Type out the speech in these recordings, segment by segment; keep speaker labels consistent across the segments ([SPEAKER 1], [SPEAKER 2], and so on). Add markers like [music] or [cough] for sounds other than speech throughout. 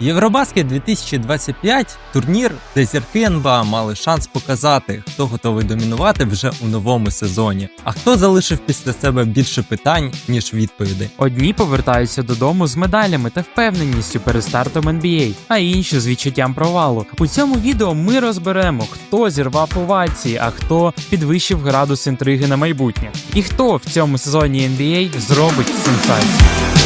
[SPEAKER 1] Євробаскет 2025 турнір, де зірки НБА мали шанс показати, хто готовий домінувати вже у новому сезоні, а хто залишив після себе більше питань, ніж відповідей.
[SPEAKER 2] Одні повертаються додому з медалями та впевненістю перед стартом NBA, а інші з відчуттям провалу. У цьому відео ми розберемо, хто зірвав овації, а хто підвищив градус інтриги на майбутнє, і хто в цьому сезоні NBA зробить сенсацію.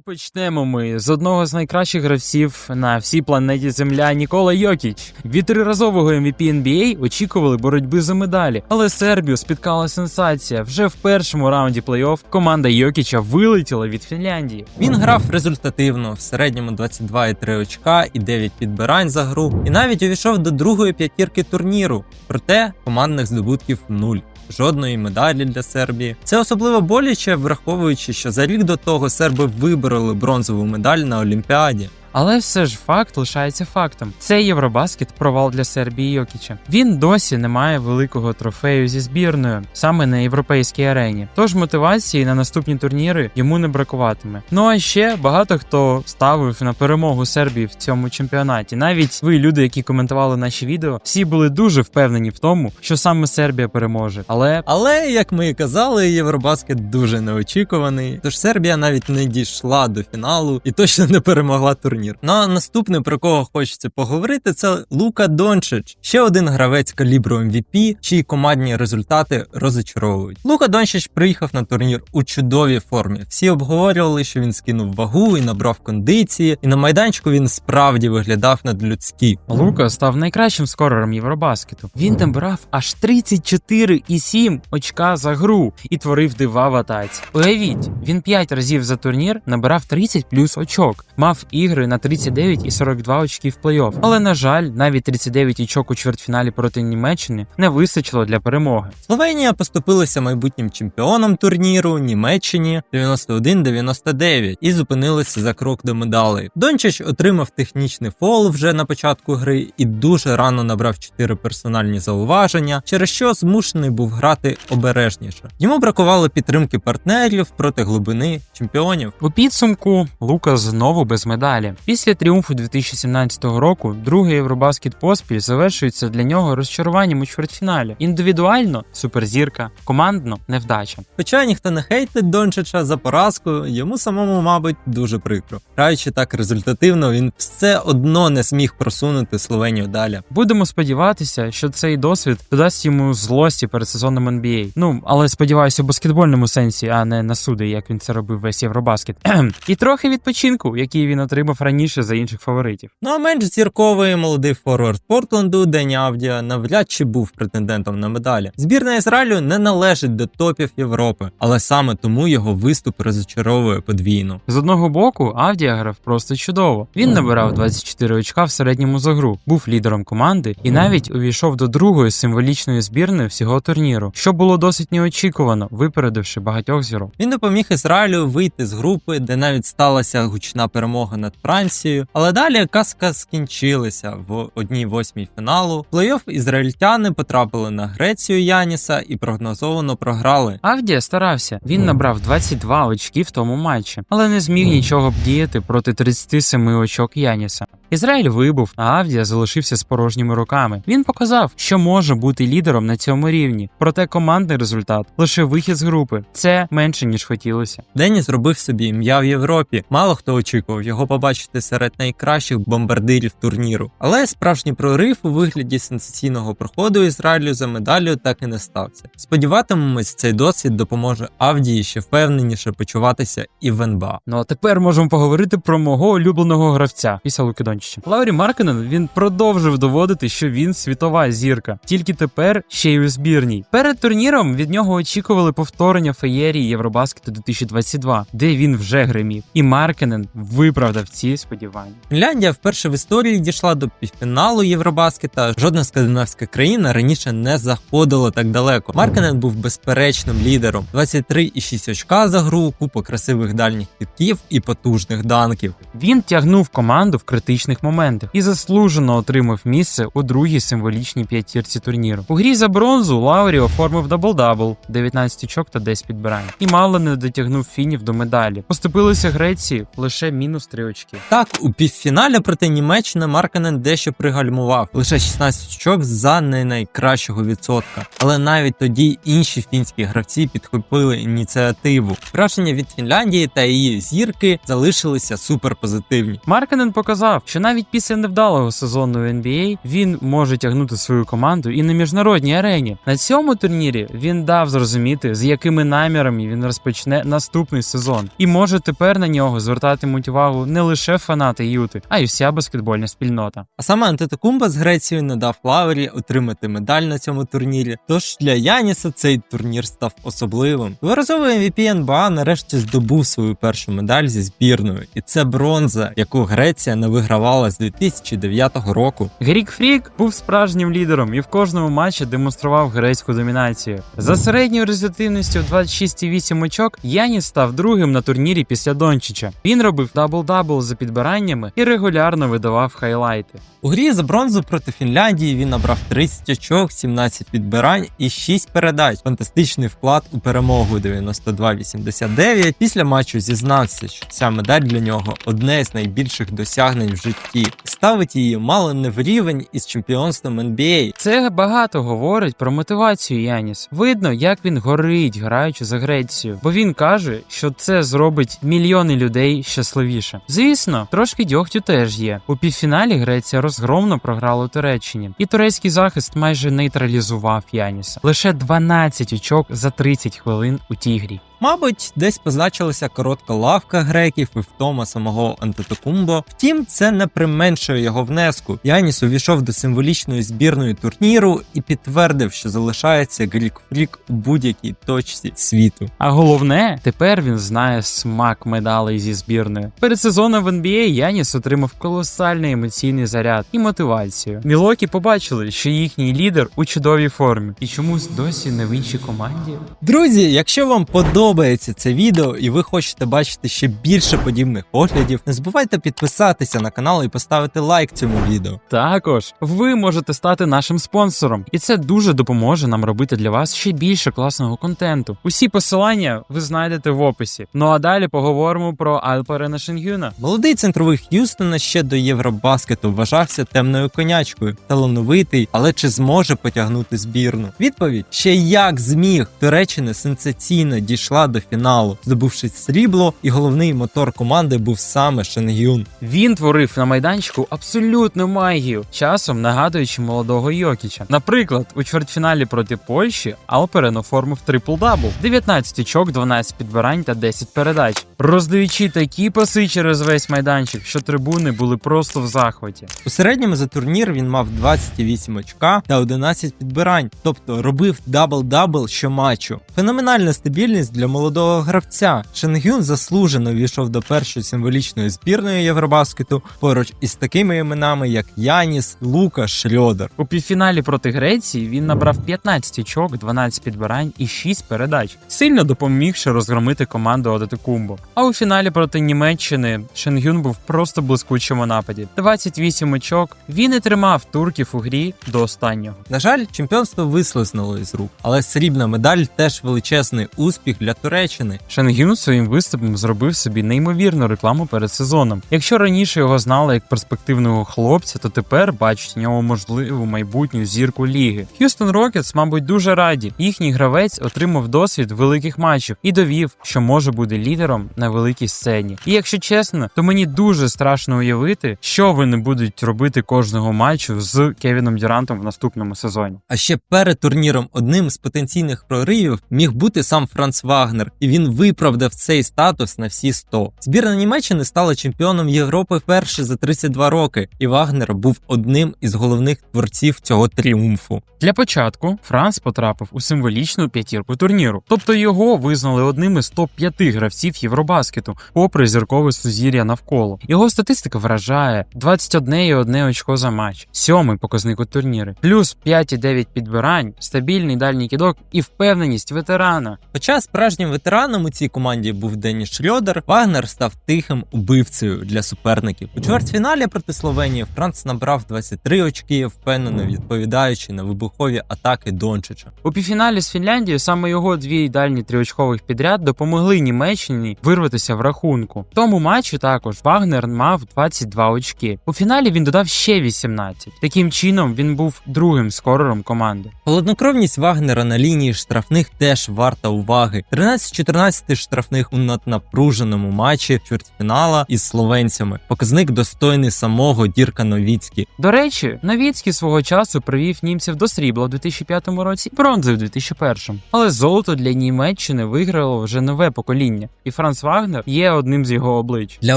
[SPEAKER 2] І почнемо ми з одного з найкращих гравців на всій планеті Земля Нікола Йокіч. Від триразового MVP NBA очікували боротьби за медалі, але Сербію спіткала сенсація. Вже в першому раунді плей-офф команда Йокіча вилетіла від Фінляндії.
[SPEAKER 1] Він грав результативно в середньому 22,3 очка і 9 підбирань за гру, і навіть увійшов до другої п'ятірки турніру. Проте командних здобутків нуль. Жодної медалі для Сербії. Це особливо боляче, враховуючи, що за рік до того серби вибороли бронзову медаль на Олімпіаді.
[SPEAKER 2] Але все ж факт лишається фактом. Це Євробаскет провал для Сербії Йокіча. Він досі не має великого трофею зі збірною саме на європейській арені. Тож мотивації на наступні турніри йому не бракуватиме. Ну а ще багато хто ставив на перемогу Сербії в цьому чемпіонаті. Навіть ви, люди, які коментували наші відео, всі були дуже впевнені в тому, що саме Сербія переможе. Але
[SPEAKER 1] Але, як ми і казали, Євробаскет дуже неочікуваний. Тож Сербія навіть не дійшла до фіналу і точно не перемогла турнір. Ну а наступне, про кого хочеться поговорити, це Лука Дончич, ще один гравець калібру MVP, чиї командні результати розочаровують. Лука Дончич приїхав на турнір у чудовій формі. Всі обговорювали, що він скинув вагу і набрав кондиції, і на майданчику він справді виглядав надлюдськи.
[SPEAKER 2] Лука став найкращим скорером Євробаскету. Він набирав аж 34,7 очка за гру і творив дива в атаці. Уявіть, він 5 разів за турнір набирав 30 плюс очок, мав ігри на 39 і 42 очки в плей-офф. Але на жаль, навіть 39 очок у чвертьфіналі проти Німеччини не вистачило для перемоги.
[SPEAKER 1] Словенія поступилася майбутнім чемпіоном турніру Німеччині 91-99 і зупинилися за крок до медалей. Дончич отримав технічний фол вже на початку гри і дуже рано набрав 4 персональні зауваження, через що змушений був грати обережніше. Йому бракувало підтримки партнерів проти глибини чемпіонів.
[SPEAKER 2] У підсумку Лука знову без медалі. Після тріумфу 2017 року другий Євробаскет поспіль завершується для нього розчаруванням у чвертьфіналі. Індивідуально суперзірка, командно невдача.
[SPEAKER 1] Хоча ніхто не хейтить Дончича за поразку, йому самому, мабуть, дуже прикро. Граючи так результативно, він все одно не зміг просунути Словенію далі.
[SPEAKER 2] Будемо сподіватися, що цей досвід додасть йому злості перед сезоном NBA. Ну але сподіваюся, у баскетбольному сенсі, а не на суди, як він це робив весь Євробаскет. [clears throat] І трохи відпочинку, який він отримав раніше за інших фаворитів.
[SPEAKER 1] Ну а менш зірковий молодий форвард Портленду Дені Авдія навряд чи був претендентом на медалі. Збірна Ізраїлю не належить до топів Європи, але саме тому його виступ розочаровує подвійно.
[SPEAKER 2] З одного боку, Авдія грав просто чудово. Він набирав 24 очка в середньому за гру, був лідером команди і навіть увійшов до другої символічної збірної всього турніру, що було досить неочікувано, випередивши багатьох зірок.
[SPEAKER 1] Він допоміг Ізраїлю вийти з групи, де навіть сталася гучна перемога над Францією. Але далі казка скінчилася в одній восьмій фіналу. Плей-офф ізраїльтяни потрапили на Грецію Яніса і прогнозовано програли.
[SPEAKER 2] Авдія старався. Він набрав 22 очки в тому матчі, але не зміг нічого вдіяти проти 37 очок Яніса. Ізраїль вибув, а Авдія залишився з порожніми руками. Він показав, що може бути лідером на цьому рівні. Проте командний результат лише вихід з групи. Це менше ніж хотілося.
[SPEAKER 1] Дені зробив собі ім'я в Європі. Мало хто очікував його побачити серед найкращих бомбардирів турніру. Але справжній прорив у вигляді сенсаційного проходу Ізраїлю за медаллю так і не стався. Сподіватимемось, цей досвід допоможе Авдії ще впевненіше почуватися і в НБА.
[SPEAKER 2] Ну а тепер можемо поговорити про мого улюбленого гравця після Луки Дончича. Лаурі Маркенен він продовжив доводити, що він світова зірка, тільки тепер ще й у збірній. Перед турніром від нього очікували повторення феєрії Євробаскету 2022, де він вже гримів. І Маркенен виправдав ці сподівання.
[SPEAKER 1] Фінляндія вперше в історії дійшла до півфіналу Євробаскета. Жодна скандинавська країна раніше не заходила так далеко. Марканен був безперечним лідером. 23,6 очка за гру, купа красивих дальніх китків і потужних данків.
[SPEAKER 2] Він тягнув команду в критичних моментах і заслужено отримав місце у другій символічній п'ятірці турніру. У грі за бронзу Лаурі оформив дабл-дабл, 19 очок та 10 підбирань, і мало не дотягнув фінів до медалі. Поступилися Греції лише мінус 3 очки.
[SPEAKER 1] Так, у півфіналі проти Німеччини Марканен дещо пригальмував лише 16 очок за не найкращого відсотка. Але навіть тоді інші фінські гравці підхопили ініціативу. Враження від Фінляндії та її зірки залишилися суперпозитивні.
[SPEAKER 2] Марканен показав, що навіть після невдалого сезону в NBA він може тягнути свою команду і на міжнародній арені. На цьому турнірі він дав зрозуміти, з якими намірами він розпочне наступний сезон, і може тепер на нього звертатимуть увагу не лише фанати Юти, а й вся баскетбольна спільнота.
[SPEAKER 1] А саме Антетокумба з Грецією не дав Лаурі отримати медаль на цьому турнірі. Тож для Яніса цей турнір став особливим. Дворазовий MVP НБА нарешті здобув свою першу медаль зі збірною, і це бронза, яку Греція не вигравала з 2009 року.
[SPEAKER 2] Грік Фрік був справжнім лідером і в кожному матчі демонстрував грецьку домінацію. За середньою результативністю в 26,8 очок Яніс став другим на турнірі після Дончича. Він робив дабл-дабл за підбираннями і регулярно видавав хайлайти.
[SPEAKER 1] У грі за бронзу проти Фінляндії він набрав 30 очок, 17 підбирань і 6 передач. Фантастичний вклад у перемогу 92-89. Після матчу зізнався, що ця медаль для нього одне з найбільших досягнень в житті. Ставить її мало не в рівень із чемпіонством NBA.
[SPEAKER 2] Це багато говорить про мотивацію Яніс. Видно, як він горить, граючи за Грецію, бо він каже, що це зробить мільйони людей щасливіше. Звісно, трошки дьогтю теж є. У півфіналі Греція розгромно програла Туреччині, і турецький захист майже нейтралізував Яніса. Лише 12 очок за 30 хвилин у тій грі.
[SPEAKER 1] Мабуть, десь позначилася коротка лавка греків і втома самого Антетокумбо. Втім, це не применшує його внеску. Яніс увійшов до символічної збірної турніру і підтвердив, що залишається Грік Фрік у будь-якій точці світу.
[SPEAKER 2] А головне, тепер він знає смак медалей зі збірною. Перед сезоном в NBA Яніс отримав колосальний емоційний заряд і мотивацію. Мілокі побачили, що їхній лідер у чудовій формі і чомусь досі не в іншій команді.
[SPEAKER 1] Друзі, якщо вам подобається це відео і ви хочете бачити ще більше подібних оглядів, не забувайте підписатися на канал і поставити лайк цьому відео.
[SPEAKER 2] Також ви можете стати нашим спонсором, і це дуже допоможе нам робити для вас ще більше класного контенту. Усі посилання ви знайдете в описі. Ну а далі поговоримо про Альпарена Шенгюна.
[SPEAKER 1] Молодий центровий Х'юстона ще до Євробаскету вважався темною конячкою, талановитий, але чи зможе потягнути збірну? Відповідь ще як зміг. Туреччина сенсаційно дійшла до фіналу, здобувши срібло, і головний мотор команди був саме Шенгюн.
[SPEAKER 2] Він творив на майданчику абсолютну магію, часом нагадуючи молодого Йокіча. Наприклад, у чвертьфіналі проти Польщі Алперен оформив трипл-дабл, 19 очок, 12 підбирань та 10 передач, роздаючи такі паси через весь майданчик, що трибуни були просто в захваті.
[SPEAKER 1] У середньому за турнір він мав 28 очка та 11 підбирань, тобто робив дабл-дабл щоматчу. Феноменальна стабільність для молодого гравця. Шенгюн заслужено війшов до першої символічної збірної Євробаскету поруч із такими іменами, як Яніс, Лука, Шльодер.
[SPEAKER 2] У півфіналі проти Греції він набрав 15 очок, 12 підбирань і 6 передач, сильно допомігши розгромити команду Адетокумбо. А у фіналі проти Німеччини Шенгюн був просто блискучим у нападі. 28 очок. Він і тримав турків у грі до останнього.
[SPEAKER 1] На жаль, чемпіонство вислизнуло із рук, але срібна медаль теж величезний успіх для Туреччини.
[SPEAKER 2] Шенгюн своїм виступом зробив собі неймовірну рекламу перед сезоном. Якщо раніше його знали як перспективного хлопця, то тепер бачать в ньому можливу майбутню зірку ліги. Х'юстон Рокетс, мабуть, дуже раді. Їхній гравець отримав досвід великих матчів і довів, що може бути лідером на великій сцені. І якщо чесно, то мені дуже страшно уявити, що вони будуть робити кожного матчу з Кевіном Дюрантом в наступному сезоні.
[SPEAKER 1] А ще перед турніром одним з потенційних проривів міг бути сам Франц Вагнер. І він виправдав цей статус на всі 100. Збірна Німеччини стала чемпіоном Європи вперше за 32 роки, і Вагнер був одним із головних творців цього тріумфу.
[SPEAKER 2] Для початку Франц потрапив у символічну п'ятірку турніру, тобто його визнали одним із топ-5 гравців Євробаскету, попри зіркове сузір'я навколо. Його статистика вражає 21,1 очко за матч, сьомий показник у турнірі, плюс 5,9 підбирань, стабільний дальній кидок і впевненість ветерана.
[SPEAKER 1] Хоча справжнім ветераном у цій команді був Деніс Шльодер, Вагнер став тихим убивцею для суперників. У чвертьфіналі проти Словенії Франц набрав 23 очки, впевнено відповідаючи на вибухові атаки Дончича.
[SPEAKER 2] У півфіналі з Фінляндією саме його дві дальні триочкових підряд допомогли Німеччині вирватися в рахунку. В тому матчі також Вагнер мав 22 очки. У фіналі він додав ще 18. Таким чином він був другим скорером команди.
[SPEAKER 1] Холоднокровність Вагнера на лінії штрафних теж варта уваги. 13-14 штрафних у наднапруженому матчі чвертьфінала із словенцями. Показник достойний самого Дірка Новіцькі.
[SPEAKER 2] До речі, Новіцький свого часу привів німців до срібла в 2005 році, бронзи в 2001. Але золото для Німеччини виграло вже нове покоління, і Франц Вагнер є одним з його облич.
[SPEAKER 1] Для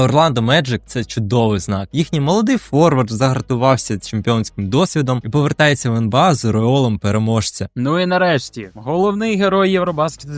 [SPEAKER 1] Орландо Меджик це чудовий знак. Їхній молодий форвард загартувався чемпіонським досвідом і повертається в НБА з ореолом переможця.
[SPEAKER 2] Ну і нарешті, головний герой Євробаскету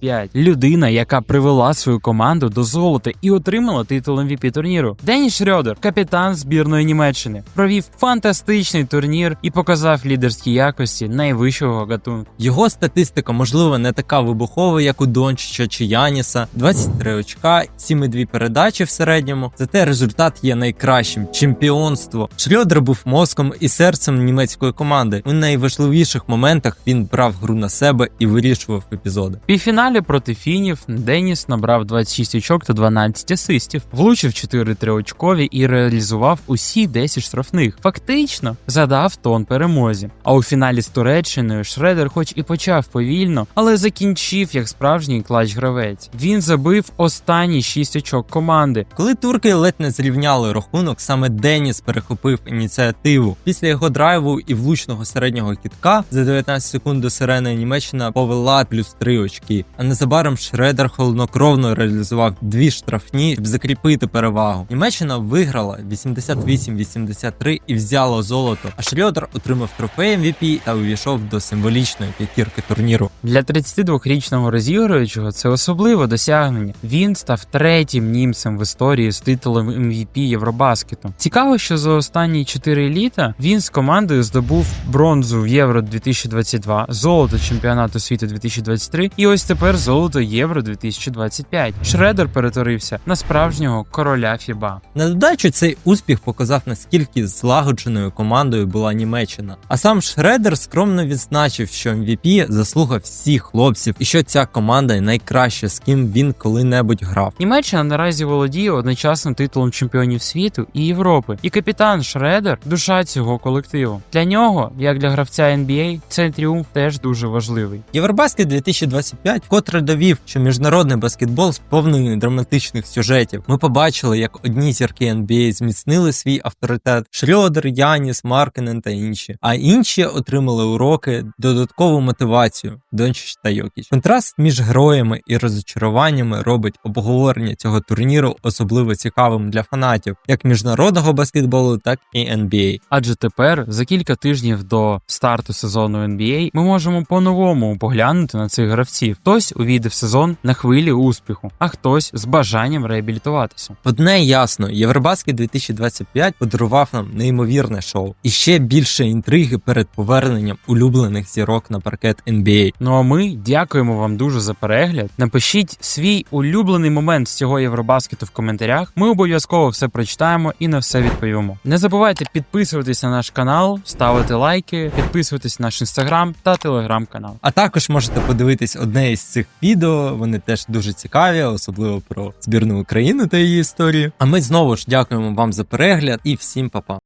[SPEAKER 2] 2025. Людина, яка привела свою команду до золота і отримала титул MVP турніру. Деніс Шрёдер, капітан збірної Німеччини, провів фантастичний турнір і показав лідерські якості найвищого гатунку.
[SPEAKER 1] Його статистика, можливо, не така вибухова, як у Дончича чи Яніса. 23 очка, 7,2 передачі в середньому. Зате результат є найкращим чемпіонство. Шльодер був мозком і серцем німецької команди. У найважливіших моментах він брав гру на себе і вирішував епізоди.
[SPEAKER 2] В півфіналі проти фінів Деніс набрав 26 очок та 12 асистів, влучив 4 триочкові і реалізував усі 10 штрафних. Фактично задав тон перемозі. А у фіналі з Туреччиною Шредер, хоч і почав повільно, але закінчив як справжній клач гравець. Він забив останні 6 очок команди.
[SPEAKER 1] Коли турки ледь не зрівняли рахунок, саме Деніс перехопив ініціативу. Після його драйву і влучного середнього кітка за 19 секунд до сирени Німеччина повела плюс 3 очки. А незабаром Шредер холоднокровно реалізував дві штрафні, щоб закріпити перевагу. Німеччина виграла 88-83 і взяла золото. А Шрьодер отримав трофей MVP та увійшов до символічної п'ятірки турніру.
[SPEAKER 2] Для 32-річного розігруючого це особливе досягнення. Він став третім німцем в історії з титулом MVP Євробаскету. Цікаво, що за останні 4 літа він з командою здобув бронзу в Євро 2022, золото чемпіонату світу 2023 і ось тепер золото Євро 2025. Шредер перетворився на справжнього короля Фіба.
[SPEAKER 1] На додачу цей успіх показав наскільки злагодженою командою була Німеччина. А сам Шредер скромно відзначив, що MVP заслуга всіх хлопців, і що ця команда найкраща, з ким він коли-небудь грав.
[SPEAKER 2] Німеччина наразі володіє одночасно титулом чемпіонів світу і Європи, і капітан Шредер душа цього колективу. Для нього, як для гравця NBA, цей тріумф теж дуже важливий.
[SPEAKER 1] Євробаскет 2025 вкотре довів, що міжнародний баскетбол сповнений драматичних сюжетів. Ми побачили, як одні зірки NBA зміцнили свій авторитет: Шрьодер, Яніс, Маркенен та інші. А інші отримали уроки, додаткову мотивацію Дончич та Йокіч. Контраст між героями і розочаруваннями робить обговорення цього турніру особливо цікавим для фанатів як міжнародного баскетболу, так і NBA.
[SPEAKER 2] Адже тепер, за кілька тижнів до старту сезону NBA, ми можемо по-новому поглянути на цих гравців. Хтось увійде в сезон на хвилі успіху, а хтось з бажанням реабілітуватися.
[SPEAKER 1] Одне ясно, Євробаскет 2025 подарував нам неймовірне шоу і ще більше інтриги перед поверненням улюблених зірок на паркет NBA.
[SPEAKER 2] Ну а ми дякуємо вам дуже за перегляд. Напишіть свій улюблений момент з цього Євробаскету в коментарях. Ми обов'язково все прочитаємо і на все відповімо. Не забувайте підписуватись на наш канал, ставити лайки, підписуватись на наш інстаграм та телеграм-канал.
[SPEAKER 1] А також можете подивитись одне із цих відео. Вони теж дуже цікаві, особливо про збірну Україну та її історію. А ми знову ж дякуємо вам за перегляд і всім па-па.